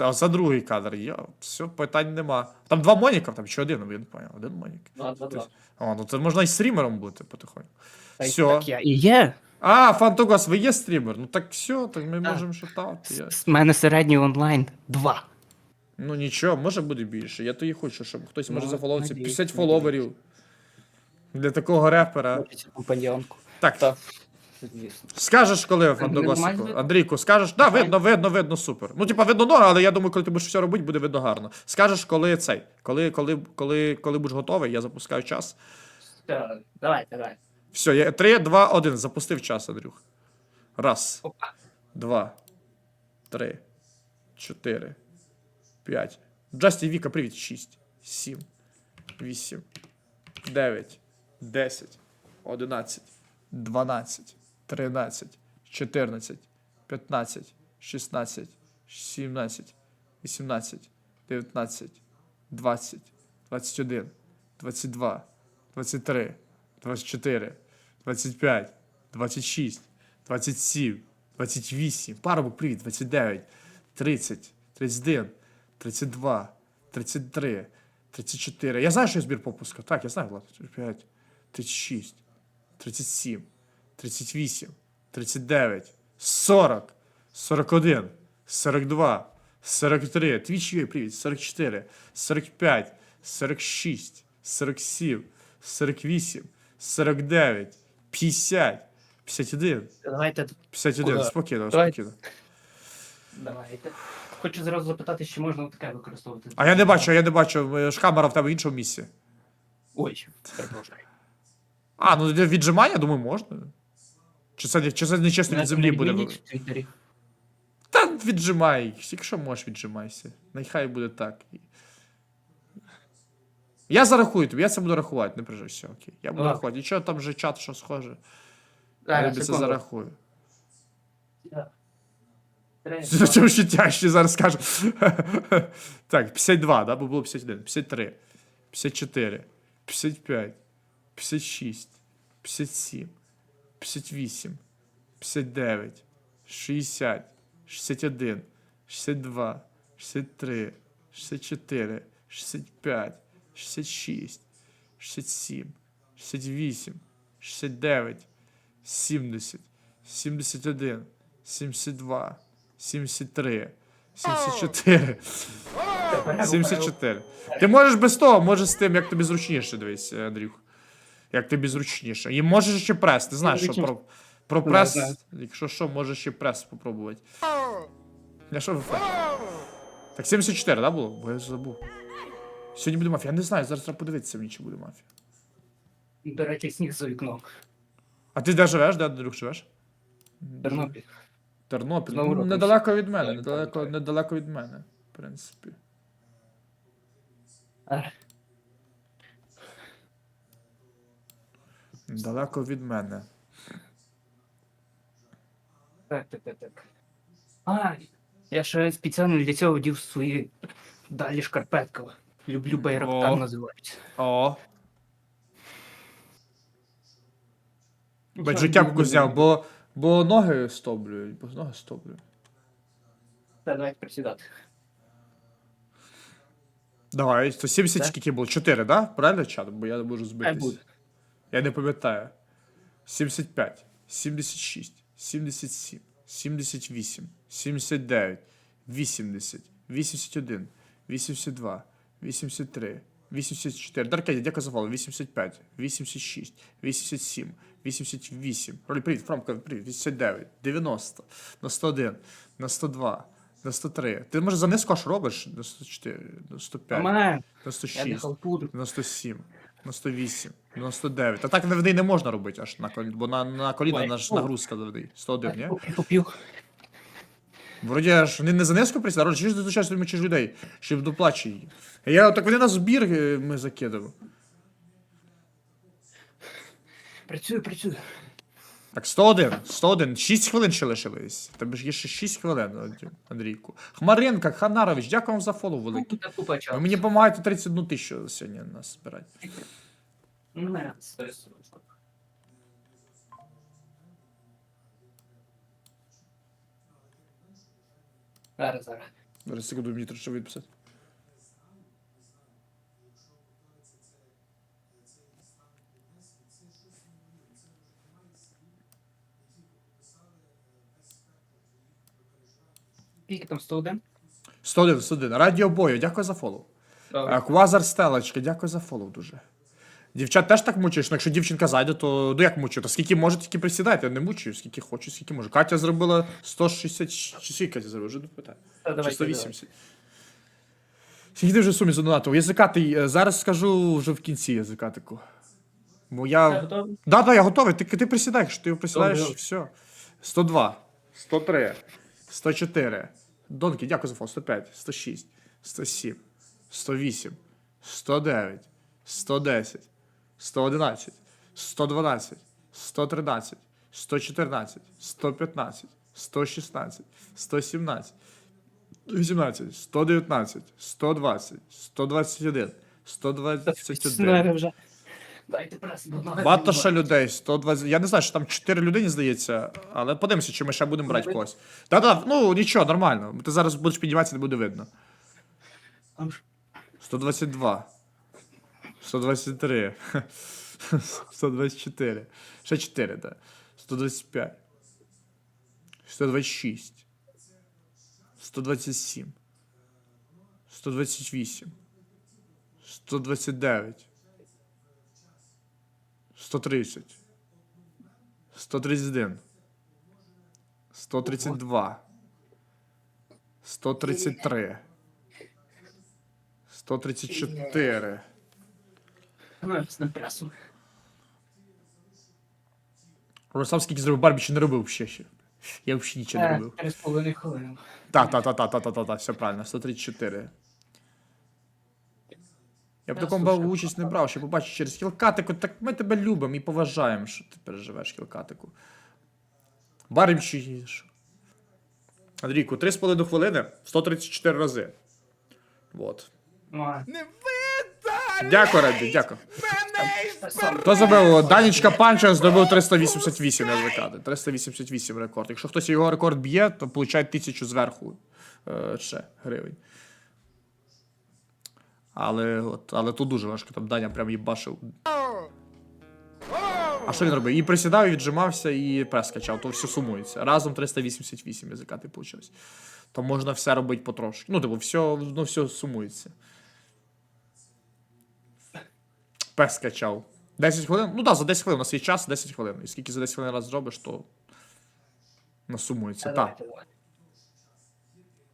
А за другий кадр. Я, все, питань нема. Там два моніка, там чи один, я не поняв. Один монік. Два, два, два. О, ну це можна і стрімером бути потихоньку. Все. Так я і є. А, Фантугас, ви є стрімер? Ну так все, так ми Так. можемо шатати. Я... З мене середній онлайн. Два. Ну нічого, може буде більше. Я то і хочу, щоб хтось може Ну, зафоловитися. надіюсь, 50 надіюсь. фоловерів. Для такого репера. Хочеться компаньонку. Так, Та. Звісно. скажеш, коли нормально Андрійку, скажеш? Да, видно, видно, видно, супер. Ну, типа, видно норм, але я думаю, коли ти будеш все робити, буде видно гарно. Скажеш, коли цей, коли, коли, коли, коли будеш готовий, я запускаю час. Все, Давай, давай. Все, я 3, 2, 1. Запустив час, Андрюх. Раз, Опа. два, три, чотири, п'ять. Джасті Віка, привіт. Шість, сім, вісім, дев'ять, десять, одинадцять, дванадцять, тринадцять, чотирнадцять, п'ятнадцять, шістнадцять, сімнадцять, вісімнадцять, дев'ятнадцять, двадцять, двадцять один, двадцять два, двадцять три, двадцять чотири, двадцять п'ять, двадцять шість, двадцять сім, двадцять вісім, парубок, привіт, двадцять дев'ять, тридцять, тридцять один, тридцять два, тридцять три, тридцять чотири. Я знаю, що я збір попуска. Так, я знаю, Влад. 35, 36, 37, 38, 39, 40, 41, 42, 43, Твіч привіт, 44, 45, 46, 47, 48, 49, 50, 51, Давайте. 51, Куда? спокійно, спокійно. Давайте. Хочу зразу запитати, чи можна таке використовувати. А я не бачу, я не бачу, ж камера в тебе в іншому місці. Ой, перепрошую. А, ну для віджимання, думаю, можна. Чи це, чи це не чесно від землі буде? Та віджимай. Якщо можеш, віджимайся. Нехай буде так. Я зарахую тобі, я це буду рахувати, не переживай, все, окей. Я буду Ладно. рахувати. Нічого там вже чат, що схоже. Я тобі це зарахую. Це чому ще тяжче зараз скажу. так, 52, да? Бо було 51. 53, 54, 55, 56, 57, 58, 59, 60, 61, 62, 63, 64, 65, 66, 67, 68, 69, 70, 71, 72, 73, 74, 74. Ти можеш без того, можеш з тим, як тобі зручніше, дивись, е, Андрюх. Як тобі зручніше. І можеш ще прес. Ти знаєш, що про, про прес, знаю. якщо що, можеш ще прес попробувати. Я що ви Так, 74, да, було? Бо я забув. Сьогодні буде мафія. Я не знаю, зараз треба подивитися мені, чи буде мафія. До речі, сніг за вікном. А ти де живеш? Де Андрюх живеш? Тернопіль. Тернопіль. Знову Ну, недалеко від мене, Так, недалеко, так. недалеко від мене, в принципі. А, Далеко від мене. Так, так, так, так. А, я ще спеціально для цього вдів свої далі шкарпетки. Люблю байрактар О. називаються. О. Баджу кепку зняв, бо, бо ноги стоблюють, бо ноги стоблюють. Та давайте присідати. Давай, 170 Так. скільки було? 4, да? Правильно чат? Бо я можу Хай збитись. буде. Я не пам'ятаю. 75, 76, 77, 78, 79, 80, 81, 82, 83, 84. Даркеді, дякую за фоло. 85, 86, 87, 88. Ролі, привіт, Фромка, привіт, 89, 90, на 101, на 102, на 103. Ти, може, за низько аж робиш? На 104, на 105, Мама, на я не 106. 97, 108, 99. А так на не можна робити аж на коліна, бо на, на коліна Ой, наш нагрузка завжди. 101, ні? Поп'ю. Вроді аж вони не за низько присідав, чи ж ти зустрічаєш мочиш людей, щоб доплачує її. Я так вони на збір е, ми закидав. Працюю, працюю. Так, 101, 101, 6 хвилин ще лишились. Тебе ж є ще 6 хвилин, Андрійку. Хмаренка, Ханарович, дякую вам за фоллоу великий. Ви мені допомагаєте 31 тисячу сьогодні нас збирати. Зараз, зараз. Зараз секунду, мені треба відписати. Скільки там 101? 101, 101. Радіо Бою, дякую за фоллоу. Е, Квазар Стелочка, дякую за фоллоу дуже. Дівчат теж так мучаєш, ну якщо дівчинка зайде, то ну як мучаю? То скільки може, тільки присідайте, я не мучаю, скільки хочу, скільки можу. Катя зробила 160, чи скільки Катя зробила, вже не питаю. Та Чи давайте, 180. Скільки ти вже в сумі задонатив? Язикатий, е, зараз скажу вже в кінці язикатику. Бо я. Готові? Да, да, я готовий. Ти, ти присідай, якщо ти присідаєш, Добре. все. 102, 103, 104. Донки, дякую за фон. 105, 106, 107, 108, 109, 110, 111, 112, 113, 114, 115, 116, 117, 18, 119, 120, 121, 121. Дайте прес, Багато ще людей, 120. Я не знаю, що там 4 людини, здається, але подивимося, чи ми ще будемо брати когось. Да-да, ну нічого, нормально. Ти зараз будеш підніматися, не буде видно. 122. 123. 124. Ще 4, так. 125. 126. 127. 128. 129. 130. 131. 132. 133. 134. ну, з напрясом. Ростав скільки зробив Барбі не робив ще ще. Я взагалі нічого не Е, робив. Три з половиною хвилини. Так, так, так, так, так, так, так, так, все правильно, 134. Я б в такому слушай, участь не брав, ще побачиш через Хілкатику, так ми тебе любимо і поважаємо, що ти переживеш Хілкатику. Барим чи їж. Андрійку, 3,5 хвилини, 134 рази. Вот. Ну, а Дякую, Ребі, дякую. Хто забив? Данічка Панча зробив 388 язикати. 388 рекорд. Якщо хтось його рекорд б'є, то получає тисячу зверху е, ще гривень. Але, от, але тут дуже важко, там Даня прям їбашив. А що він робив? І присідав, і віджимався, і прес качав, то все сумується. Разом 388 язикати вийшло. То можна все робити потрошки. Ну, типу, все, ну, все сумується. Пес качав. 10 хвилин? Ну так, за 10 хвилин на свій час 10 хвилин. І скільки за 10 хвилин раз зробиш, то насумується. Так.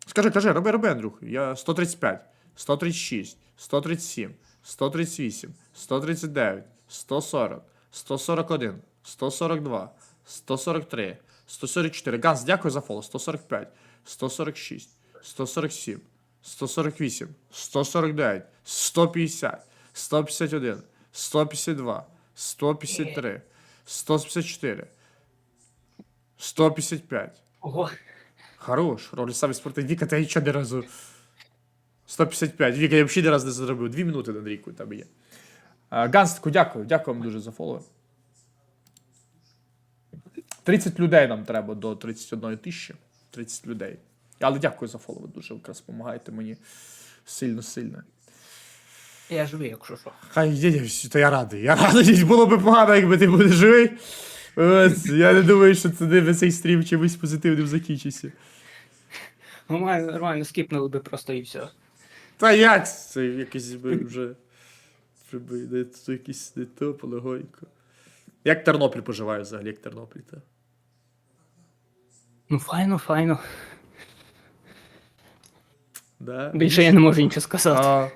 Скажи, кажи, роби, роби, Андрюх. Я 135, 136, 137, 138, 139, 140, 141, 142, 143, 144. Ганс, дякую за фоло. 145, 146, 147, 148, 149, 150, 151, 152, 153, 154, 155. Ого, Хорош, роль самі спортивні. Віка, ти нічого не разу. 155. Віка, я взагалі не раз не зробив. Дві минути на Андрійку там є. А, Ганстику, дякую. Дякую вам дуже за фоло. 30 людей нам треба до 31 тисячі. 30 людей. Але дякую за фоло. Дуже якраз допомагаєте мені сильно-сильно. я живий, якщо що. Хай є, я- то я радий. Я радий. Було б погано, якби ти будеш живий. Ось, я не думаю, що це не цей стрім чимось позитивним закінчиться. Нормально, нормально, скіпнули би просто і все. Та як це якось би вже. не, то якийсь не то полегонько. Як Тернопіль поживає взагалі, як Тернопіль, та? Ну, файно, файно. Да? Більше я не можу нічого сказати. А...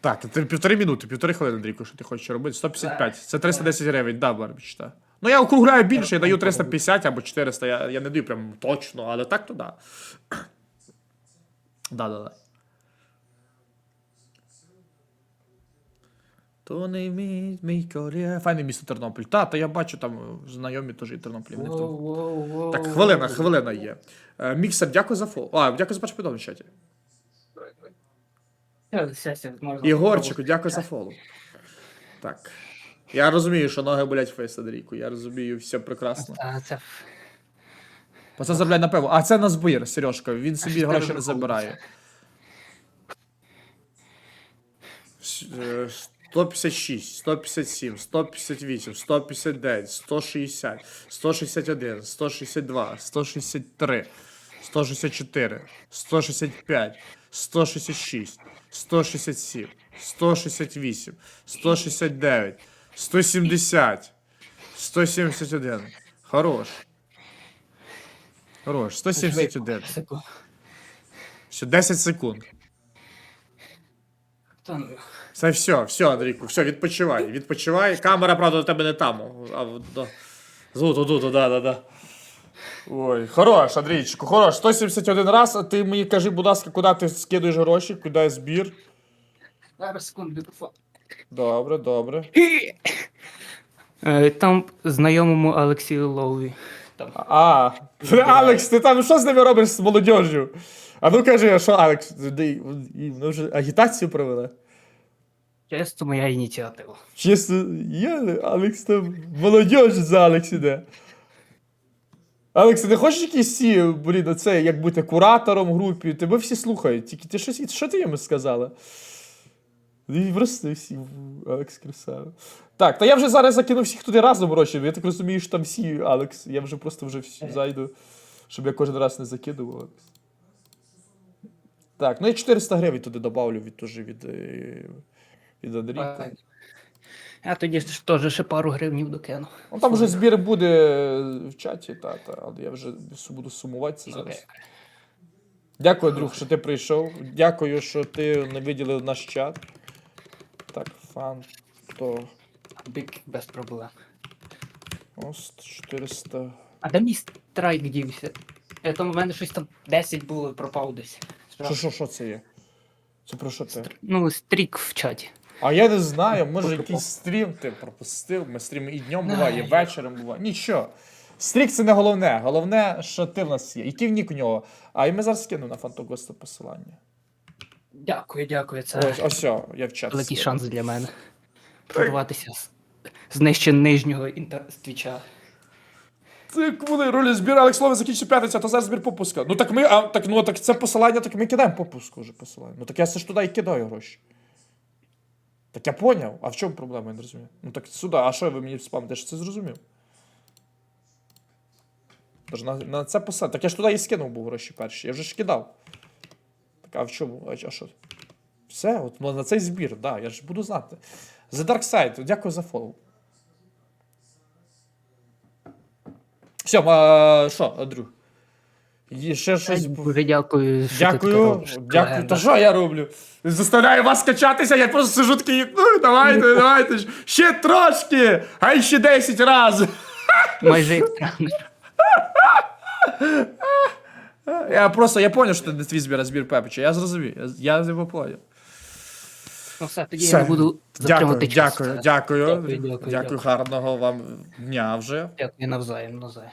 Так, ти півтори минути, півтори хвилини, Андрійко, що ти хочеш робити? 155. Це 310 гривень, да, Барбіч, та. Ну я округляю більше, я даю 350 або 400, я, я не даю прям точно, але так то да. Да, да, да. То не мій, мій корія. Файне місто Тернопіль. Та, та я бачу там е, знайомі теж і Тернопіль. в. Воу, воу, воу. Так, хвилина, хвилина є. Е, Міксер, дякую за фол. А, дякую за перший повідомлення в чаті. Можна Ігорчику, дякую за фолу. Так. Я розумію, що ноги болять фейс Андрійку. Я розумію, все прекрасно. А, це... Пацан заробляє на пиво. А це на збір, Сережка. Він собі гроші не забирає. Е, 156, 157, 158, 159, 160, 161, 162, 163, 164, 165, 166, 167, 168, 169, 170, 171. Хорош. Хорош. 171. Секунду. Все, 10 секунд. Та ну. Це все, все, Андрійку, все, відпочивай, відпочивай. Камера, правда, у тебе не там. А от, да. Зву, туди, туди, да, да. Ой, хорош, Андрійчику, хорош. 171 раз, а ти мені кажи, будь ласка, куди ти скидуєш гроші, куди збір. Зараз секунду мікрофон. Добре, добре. Е, Там знайомому Олексію Лові. А, Алекс, ти там що з ними робиш з молодіжю? А ну кажи, а що, Алекс, де- і вони вже агітацію провели? Чисто моя ініціатива. Чесно, я, Алекс там молодіж за Алекс іде. Алекс, ти не хочеш якісь ці, блін, оце, як бути куратором в групі? Тебе всі слухають. Тільки ти щось, що ти йому сказала? І просто всі, Алекс красава. Так, та я вже зараз закину всіх туди разом гроші. Я так розумію, що там всі, Алекс. Я вже просто вже всі зайду, щоб я кожен раз не закидував. Алекс. Так, ну я 400 гривень туди добавлю від, тоже від, е, від Андрійка. Я тоді ж теж ще пару гривнів докину. Ну там вже збір буде в чаті, та, та, але я вже буду сумувати це зараз. Окей. Дякую, друг, що ти прийшов. Дякую, що ти не виділив наш чат. Так, фан. То. Бік без проблем. Ось 400. А де мій страйк дівся? Я там у мене щось там 10 було, пропав десь. Що, що, що це є? Це про що це? Ну, стрік в чаті. А я не знаю, може якийсь стрім ти пропустив. Ми стріми і днем буває, і вечором буває. Нічого. Стрік це не головне. Головне, що ти в нас є. І нік у нього. А і ми зараз скину на Фантогоста посилання. Дякую, дякую. Це Ось, ось, о, я в чат. великий скину. шанс для мене. Прорватися з, з нижче нижнього інтер... з твіча. Коли ролі збір Алекс Лови закінчиться п'ятниця, то зараз збір попуска. Ну так ми, а так ну так це посилання, так ми кидаємо попуску вже посилання. Ну так я все ж туди і кидаю гроші. Так я поняв. А в чому проблема, я не розумію. Ну так сюди, а що ви мені спамите? Я ж це зрозумів. Тож на, на це посилання. Так я ж туди і скинув був гроші перші. Я вже ж кидав. Так а в чому? А, а що? Все, от ну, на цей збір, да, я ж буду знати. The Dark Side, дякую за фоллоу. Все, а, що, Андрю? Є ще щось. Дуже дякую, що ти таке Дякую, робиш. дякую. Легенда. Що я роблю? Заставляю вас качатися, я просто сижу такий, ну давайте, давайте. ж, Ще трошки, а ще 10 разів. Майже як тренер. Я просто, я поняв, що не твій збір, а збір Пепича. Я зрозумів, я, я не поняв. Ну все, тоді Все. я не буду Дякую, затримувати час. дякую, дякую. Дякую, дякую, дякую. Дякую, гарного вам дня вже. Дякую навзаєм, навзаєм.